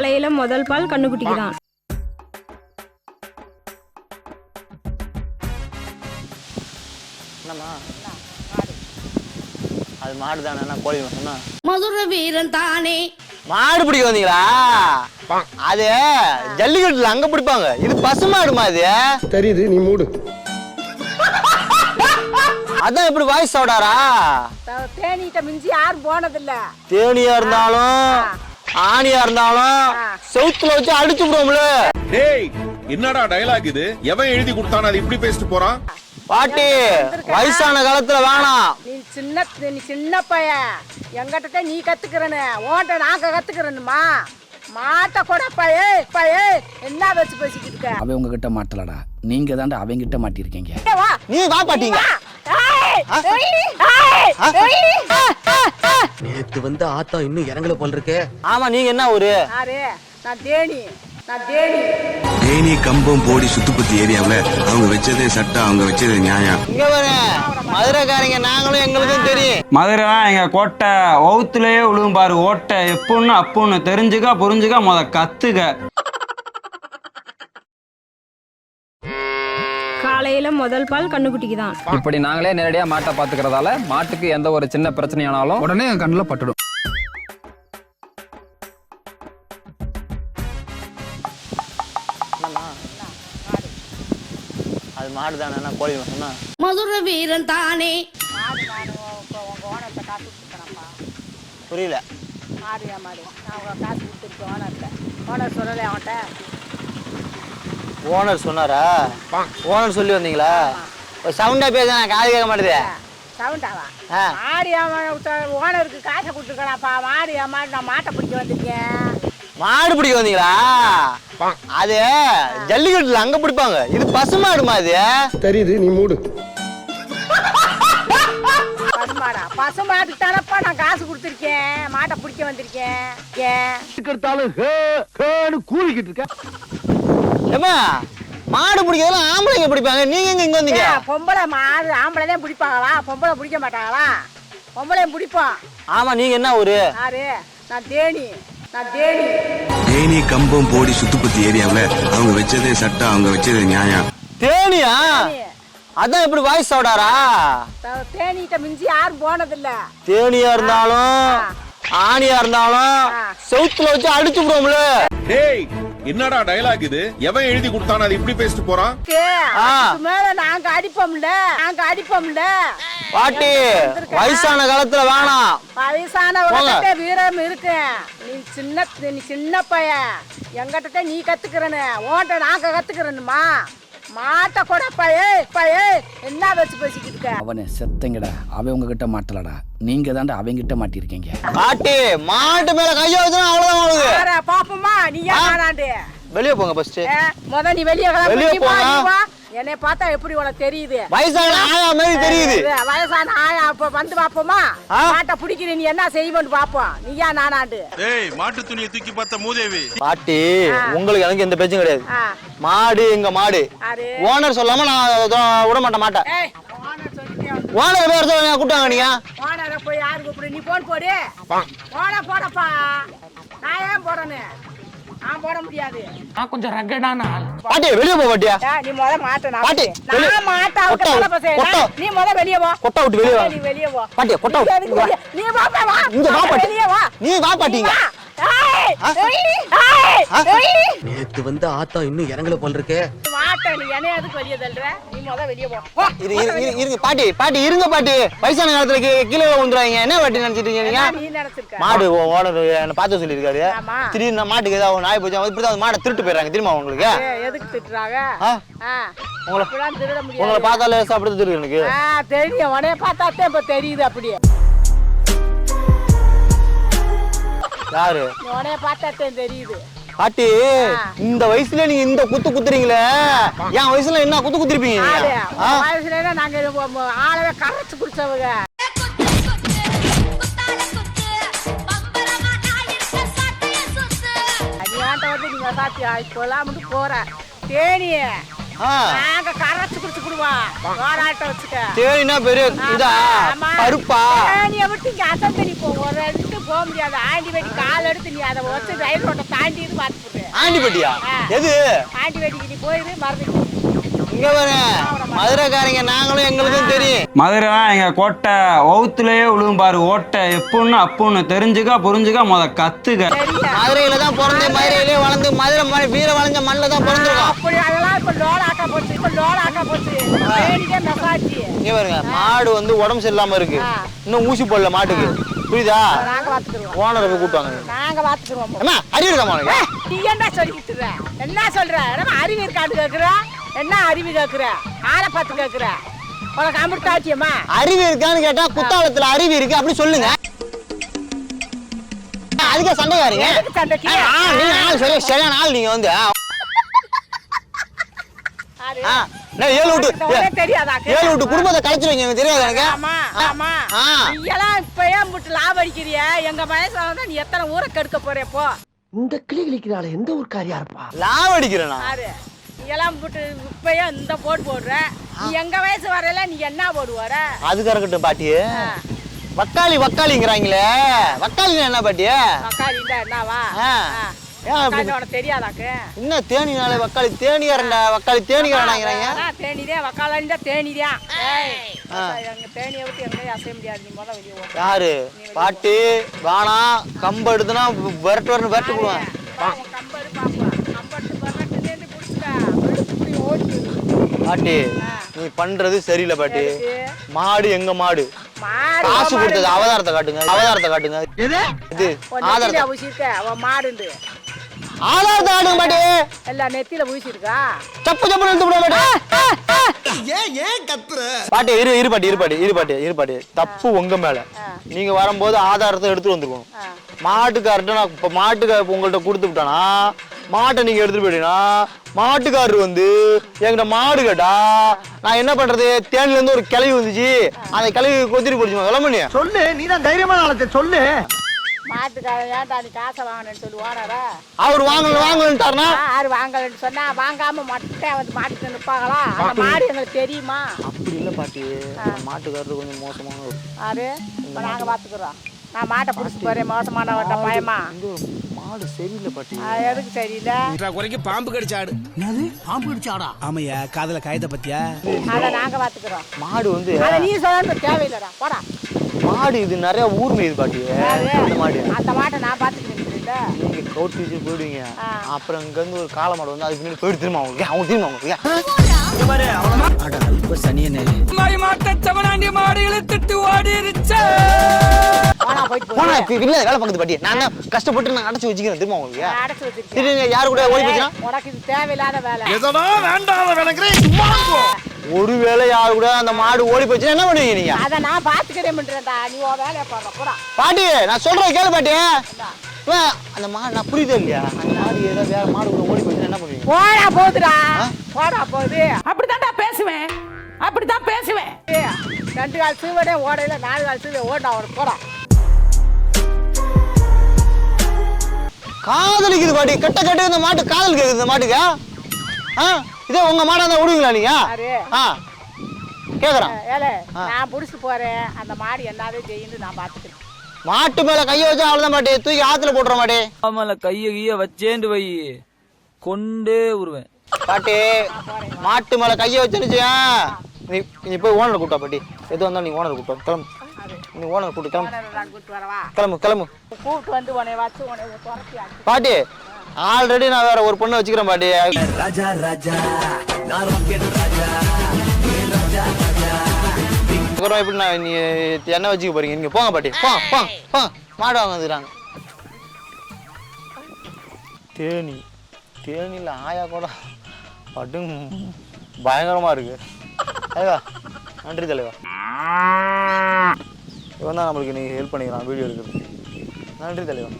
காலையில முதல் பால் கண்ணுக்குட்டிக்கு தான் அது மாடு தானே கோழி சொன்னா மதுர வீரன் தானே. மாடு பிடிக்க வந்தீங்களா? அது ஜல்லிக்கட்டுல அங்க பிடிப்பாங்க. இது பசு மாடுமா இது? தெரியுது நீ மூடு. அதான் இப்படி வாய்ஸ் சவுடாரா தேனிகிட்ட மிஞ்சி யாரும் போனதில்ல. தேனியா இருந்தாலும் ஆணியா இருந்தாலும் செவுத்துல வச்சு அடிச்சு விடுவோம்ல. டேய் என்னடா டயலாக் இது? எவன் எழுதி கொடுத்தானே அது இப்படி பேசிட்டு போறான்? பாட்டி வயசான காலத்துல வேணாம் நீ சின்ன நீ சின்ன பையன் எங்கிட்ட நீ கத்துக்கிறனு. ஓட்ட நாங்க கத்துக்கிறனுமா? மாட்டை கூட பையே பையே. என்ன வச்சு பேசிக்கிட்டு இருக்க? அவன் உங்ககிட்ட மாட்டலடா. நீங்க தாண்டா அவங்கிட்ட மாட்டிருக்கீங்க நீ வா பாட்டிங்க. நேத்து வந்து ஆத்தா இன்னும் இறங்கல போல் இருக்கே ஆமா நீங்க என்ன நான் தேனி. நான் தேனி. தேனி கம்பம் போடி சுத்துப்பத்தி ஏரியாவுல அவங்க வச்சதே சட்டம் அவங்க வச்சது நியாயம். இங்க பாரு மதுரைக்காரங்க நாங்களும் எங்களுக்கும் தெரியும். மதுரை தான் எங்க கோட்டை ஒவுத்துலயே விழுவும் பாரு ஓட்டை. எப்புன்னு அப்புன்னு தெரிஞ்சுக்க புரிஞ்சுக்க முத கத்துக்க. காலையில முதல் பால் கண்ணுக்குட்டிக்கு தான் இப்படி நாங்களே நேரடியா மாட்டை பாத்துக்கிறதால மாட்டுக்கு எந்த ஒரு சின்ன பிரச்சனையானாலும் உடனே என் கண்ணுல பட்டுடும். என்னம்மா அது மாடு தானே கோழி சொன்னா மதுர வீரன் தானே. மாடு உங்க ஓனர்கிட்ட காசு புரியல. மாடு ஏன் மாடு. நான் உங்க காசு கொடுத்துருக்கேன் ஓனர்கிட்ட ஓனர் சொல்லலை அவன்கிட்ட. ஓனர் சொன்னாரா? ஓனர் சொல்லி வந்தீங்களா? சவுண்டா பேச நான் காது கேட்க மாட்டேது. சவுண்டாவா ஆ. மாடு ஏன் ஓனருக்கு காசை கொடுத்துருக்கலாம்ப்பா. மாடு ஏன் மாடு நான் மாட்டை பிடிக்க வந்திருக்கேன். மாடு பிடிக்க வந்தீங்களா? அது ஜல்லிக்கட்டுல அங்க பிடிப்பாங்க. இது பசு மாடுமா இது? தெரியுது நீ மூடு. பசுமாடா தானப்பா நான் காசு கொடுத்துருக்கேன். மாட்டை பிடிக்க வந்திருக்கேன். ஏன்? ஏமா மாடு பிடிக்கிறதுல ஆம்பளைங்க பிடிப்பாங்க. நீங்க எங்க இங்க வந்தீங்க? பொம்பளை மாடு ஆம்பளை தான் பிடிப்பாங்களா பொம்பளை பிடிக்க மாட்டாங்களா பொம்பளையும் பிடிப்போம். ஆமா நீங்க என்ன ஊரு? யாரு? நான் தேனி. நான் தேனி. தேனி கம்பம் போடி சுத்துப்பத்தி ஏரியாவுல அவங்க வச்சதே சட்டம் அவங்க வச்சது நியாயம். தேனியா? அதான் இப்படி வாய்ஸ் சவுடாரா த- தேனிகிட்ட மிஞ்சி யாரும் போனதில்ல. தேனியா இருந்தாலும் ஆணியா இருந்தாலும் செவுத்துல வச்சு அடிச்சு விடுவோம்ல டேய் என்னடா டயலாக் இது? எவன் எழுதி கொடுத்தானே அது இப்படி பேசிட்டு போறான்? மேல நாங்க அடிப்போம்ல நாங்க அடிப்போம்ல. பாட்டி வயசான காலத்துல வேணாம் வயசான உலகத்தை வீரம் இருக்கு. நீ சின்ன நீ சின்ன பையன் எங்கிட்ட நீ கத்துக்கிறனு. ஓட்ட நாங்க கத்துக்கிறனுமா? மாட்டை கூட பையே பையே. என்ன வச்சு பேசிக்கிட்டு இருக்க? அவனே செத்தங்கடா. அவன் உங்ககிட்ட மாட்டலடா. நீங்க தாண்டா அவங்கிட்ட மாட்டிருக்கீங்க பாட்டி மாட்டு மேல கைய வச்சுனா அவ்வளவுதான் பாப்போமா? நீ வேணாண்டு வெளிய போங்க ஃபர்ஸ்ட் முத நீ வெளியே வெளிய போங்க. என்னை பார்த்தா எப்படி உனக்கு தெரியுது? வயசான ஆயா மாதிரி தெரியுது. வயசான ஆயா அப்ப வந்து பாப்போமா? மாட்டை பிடிக்கிற நீ என்ன செய்வோன்னு பாப்போம் நீயா நானாண்டு? டேய் மாட்டு துணியை தூக்கி பார்த்த மூதேவி. பாட்டி உங்களுக்கு எனக்கு எந்த பேச்சும் கிடையாது. மாடு எங்க மாடு? ஓனர் சொல்லாம நான் விட மாட்டேன் மாட்டேன் ஏய், ஓனர் பேர் சொல்ல கூட்டாங்க நீங்க? ஓனரை போய் யாரு கூப்பிடு? நீ போன் போடு. ஓன போடப்பா. நான் ஏன் போடணும்? நான் போட முடியாது பாட்டி வெளிய போ பாட்டியா நீ முத மாட்ட நான் பாட்டி, நான் மாட்ட அவட்ட விட்டு- செய்யறேன். கொட்டை. நீ முத வெளிய போ கொட்டை விட்டு வெளிய வா. நீ வெளிய போ பாட்டி, கொட்டை நீ வா. வா இங்க வா பாட்டி. வெளிய வா நீ வா பாட்டிங்க நேத்து வந்து ஆத்தா இன்னும் இறங்கல போல் இருக்கே இருங்க பாட்டி பாட்டி இருங்க பாட்டி. வயசான காலத்துல கீழே விழுந்துருவாங்க என்ன பாட்டி நினைச்சிட்டு நீங்க? மாடு ஓனர் என்ன பார்த்து சொல்லியிருக்காரு. ஆமா. திடீர்னு மாட்டுக்கு ஏதாவது நாய் போச்சு இப்படி தான் மாடை திருட்டு போயிடுறாங்க. தெரியுமா உங்களுக்கு? எதுக்கு திட்டுறாங்க? உங்களை- உங்களை பார்த்தாலே சாப்பிடுறது தெரியும் எனக்கு. தெரியும். உடனே பார்த்தாத்தே இப்ப தெரியுது அப்படியே. யாரு? நீ உடனே பார்த்தாத்தே தெரியுது. பாட்டி இந்த வயசுல நீங்க இந்த குத்து குத்துறீங்களே? என் வயசுல என்ன குத்து குத்திருப்பீங்க? வயசுல நாங்க ஆளவே கரைச்சு குடிச்சவங்க. வந்து நீங்க சாத்தியா? இப்பெல்லாம் வந்து போற. தேனி ஆ. நாங்க கரைச்சு குடிச்சு குடுவோம். போராட்டம் வச்சுக்க. தேனினா பெரிய இதா. பருப்பா? தேனியை விட்டு இங்க அசந்தடி போ ஒரு போக முடியாது ஆண்டி வெட்டி கால் எடுத்து நீ அதை வச்சு ரயில் ரோட்டை தாண்டி இது பார்த்துட்டு ஆண்டிப்பட்டியா ஆ. எது? ஆண்டி வெட்டிக்கு நீ போயிரு மறந்து இங்க பாருங்க மதுரைக்காரங்க நாங்களும் எங்களுக்கும் தெரியும். மதுரை எங்க கோட்டை ஒவுத்துலயே விழுகும் பாரு ஓட்டை எப்பொன்னு அப்புன்னு தெரிஞ்சுக்க புரிஞ்சுக்க முத கத்துக்க. தெரியல மதுரையில தான் பிறந்து மதுரையிலே வளர்ந்து மதுரை வீர வளைஞ்ச மண்ணில் தான் பிறந்திருக்கோம். அப்படி அதெல்லாம் இப்ப லோல் ஆக்கா போச்சு இப்ப லோல் ஆக்கா போச்சு இங்க பாருங்க மாடு வந்து உடம்பு சரியில்லாம இருக்கு. இன்னும் ஊசி போடல மாட்டுக்கு. புரியுதா? நாங்க பாத்துக்கிறோம் ஓனரை போய் கூட்டுவாங்க நாங்க பாத்துக்கிறோம் அம்மா அறிவு இருக்கா உனக்கு நீ என்ன சொல்லிக்கிட்டு இருக்க? என்ன சொல்ற? என்னமா அறிவு இருக்கான்னு கேக்குற? என்ன அறிவு கேக்குற? ஆளை பார்த்து கேக்குற? உனக்கு அமிர்தாச்சியம்மா அறிவு இருக்கான்னு கேட்டா குத்தாலத்துல அறிவு இருக்கு அப்படி சொல்லுங்க. அதுக்கே சண்டைக்காரங்க. சண்டைக்கு? ஆ, நீங்க ஆள் சரி சரியான ஆள் நீங்க வந்து. ஏழு விட்டு? ஏழு விட்டு குடும்பத்தை கலைச்சிருவீங்க தெரியாது எனக்கு. ஆமா இப்பயே முட்டு லாபம் அடிக்கிறிய எங்க வயசுல வந்து நீ எத்தனை ஊரை கெடுக்க போறே போ. இந்த கிளி கிளிக்கிறாள் எந்த ஒரு காரியா இருப்பா? லாபம் அடிக்கிறேன் நான் ஆறு நீ எல்லாம் முட்டு இப்பயே இந்த போட்டு போடுற. நீ எங்க வயசு வரையில நீ என்ன போடுவார அதுக்கு இருக்கட்டும் பாட்டி. வக்காளி வக்காளிங்கிறாங்களே. வக்காளி என்ன பாட்டி? தக்காளிண்டா என்னவா. ஏன் தெரியாதாக்கு? என்ன தேனினாலே வக்காளி? தேனிக்காரன்டா வக்காளி தேனிக்காரனாங்கிறாங்க அதான் தேனிதே வக்காலண்டா தேனிதான் ஏய், எங்க தேனியை விட்டு எங்கேயும் அசைய முடியாது. நீ முதல்ல வெளியே ஓடு யாரு? பாட்டி வானா கம்பு எடுத்துனா விரட்டு வரணும் விரட்டு போடுவேன் பாட்டி நீ பண்றது சரியில்லை பாட்டி? மாடு எங்க மாடு? மாடு காசு கொடுத்தது அவதாரத்தை காட்டுங்க அவதாரத்தை காட்டுங்க. இது ஆதாரத்தை. நெத்தியில எல்லாம் நெத்தியில ஊசிருக்கா சப்பு சப்பு இழுத்து விட பாட்டி பாட்டி இரு இரு பாட்டி இரு பாட்டி இரு பாட்டி இரு பாட்டி. தப்பு உங்க மேல. நீங்க வரும்போது ஆதாரத்தை எடுத்துட்டு வந்துருக்கணும். மாட்டுக்கார்ட்ட நான் இப்ப மாட்டுக்கார உங்கள்ட்ட கொடுத்து விட்டானா? மாட்டை நீங்க எடுத்துட்டு போயிட்டீங்கன்னா மாட்டுக்காரர் வந்து என்கிட்ட மாடு கேட்டா நான் என்ன பண்றது? தேனில இருந்து ஒரு கிளவி வந்துச்சு. அந்த கிளவி கொத்திட்டு போடுச்சு கிளம்பு சொல்லு நீ தான் தைரியமான சொல்லு. மாட்டுக்காரன் ஏன்டா நீ காசை வாங்கினேன்னு சொல்லி ஓனரா? அவர் வாங்கல வாங்கலன்ட்டாருனா யாரு வாங்கலன்னு சொன்னா வாங்காம மட்டும் வந்து மாட்டுக்கு நிப்பாங்களா? அந்த மாடு எங்களுக்கு தெரியுமா? அப்படி இல்ல பாட்டி. அந்த மாட்டுக்காரர் கொஞ்சம் மோசமான யாரு? இப்ப நாங்க பாத்துக்கிறோம். நான் மாட்டை பிடிச்சிட்டு போறேன் மோசமானவட்ட பயமா? மாடு சரியில்லை பாட்டி. எதுக்கு தெரியல குறைக்கு பாம்பு கடிச்சாடு என்னது? பாம்பு கடிச்சாடா ஆமையா காதல காயத்தை பத்தியா? அதை நாங்க பாத்துக்கிறோம். மாடு வந்து அதை நீ சொல்ல தேவையில்லடா. போடா. மாடு இது நிறைய ஊர் மேயுது பாட்டி? அந்த மாடு. அந்த மாட்டை நான் பாத்துக்கிறேன் நீங்க கவுட் வச்சு போயிடுவீங்க. அப்புறம் இங்க இருந்து ஒரு காளை மாடு வந்து அதுக்கு முன்னாடி போயிட்டு திரும்ப அவங்க அவங்க திரும்ப அவங்க சனியனே. போனா போயிட்டு போனா போய் இப்ப இல்ல வேலை பார்க்குது பாட்டி நான் கஷ்டப்பட்டு நான் அடைச்சு வச்சுக்கிறேன் திரும்ப உங்களுக்கு? அடைச்சு வச்சிருக்கேன் திரும்ப யாரு கூட ஓடி போச்சுன்னா? உனக்கு இது தேவையில்லாத வேலை. எதனா சும்மா இருப்போம். ஒருவேளை யாரு கூட அந்த மாடு ஓடி போச்சுன்னா என்ன பண்ணுவீங்க நீங்க? அதை நான் பாத்துக்கிறேன்டா நீ உன் வேலையை பாடுற போடா. பாட்டி நான் சொல்றேன் கேளு பாட்டி. அந்த மாடு நான் புரியுதே இல்லையா? அந்த மாடு ஏதோ வேற மாடு கூட ஓடி போச்சுன்னா என்ன பண்ணுவீங்க? போடா போகுதுடா போடா போகுது அப்படித்தான்டா பேசுவேன். அப்படித்தான் பேசுவேன். ரெண்டு கால் சீவனே ஓடையில நாலு கால் சீவை ஓடா அவனுக்கு போடா. காதலிக்குது பாட்டி. கட்ட கட்ட இந்த மாட்டு காதல் கேக்குது இந்த மாட்டுக்கு. ஆ? இதே உங்க மாடா இருந்தா விடுவீங்களா நீங்க? யாரு? ஆ. கேக்குறேன் ஏலே நான் புடிச்சிட்டு போறேன். அந்த மாடு என்னவே செய்யுன்னு நான் பாத்துக்கிறேன். மாட்டு மேல கைய வச்சா அவ்வளவுதான் பாட்டி தூக்கி ஆத்துல போட்டுற மாட்டே. ஆமால கைய கைய வச்சேண்டு வை. கொண்டே உருவேன். பாட்டி மாட்டு மேல கைய வச்சிருச்சு நீ நீ போய் ஓனரை கூட்டா பாட்டி. எது வந்தாலும் நீ ஓனரை கூட்டம் கிளம்பு. நீ ஓனரை கூட்டு கிளம்பு. கிளம்பு கிளம்பு. கூப்பிட்டு வந்து பாட்டி ஆல்ரெடி நான் வேற ஒரு பொண்ணை வச்சுக்கிறேன் பாட்டி. ராஜா ராஜா அதுக்கப்புறம் எப்படி நான் நீ என்ன வச்சுக்க போறீங்க? நீங்க போங்க பாட்டி. போ போ போ. மாடு வாங்க வந்துக்கிறாங்க தேனி. தேனியில் ஆயா கூட படும் பயங்கரமா இருக்கு. தலைவா நன்றி தலைவா. இவன் தான் நம்மளுக்கு நீ ஹெல்ப் பண்ணிக்கிறான் வீடியோ எடுக்கிறது நன்றி தலைவா.